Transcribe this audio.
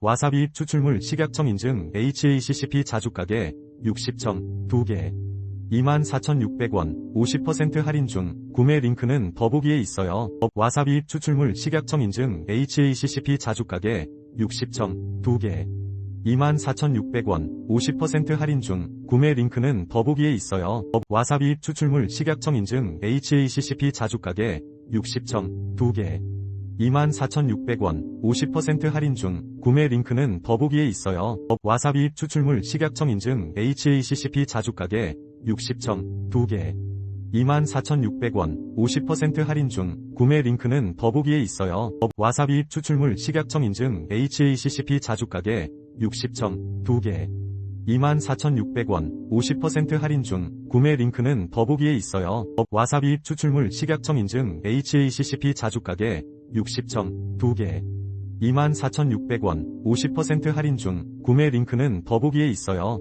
와사비 추출물 식약청 인증 HACCP 자주가게 60점 2개 24,600원 50% 할인 중 구매 링크는 더보기에 있어요. 와사비 추출물 식약청 인증 HACCP 자주가게 60점 2개 24,600원 50% 할인 중 구매 링크는 더보기에 있어요. 와사비 추출물 식약청 인증 HACCP 자주가게 60점 2개 24,600원 50% 할인 중 구매 링크는 더보기에 있어요. 와사비 추출물 식약청 인증 HACCP 자주가게 60점 2개 24,600원 50% 할인 중 구매 링크는 더보기에 있어요. 와사비 추출물 식약청 인증 HACCP 자주가게 60점 2개 24,600원 50% 할인 중 구매 링크는 더보기에 있어요. 와사비 추출물 식약청 인증 HACCP 자주가게 60점 2개 24,600원 50% 할인 중 구매 링크는 더보기에 있어요.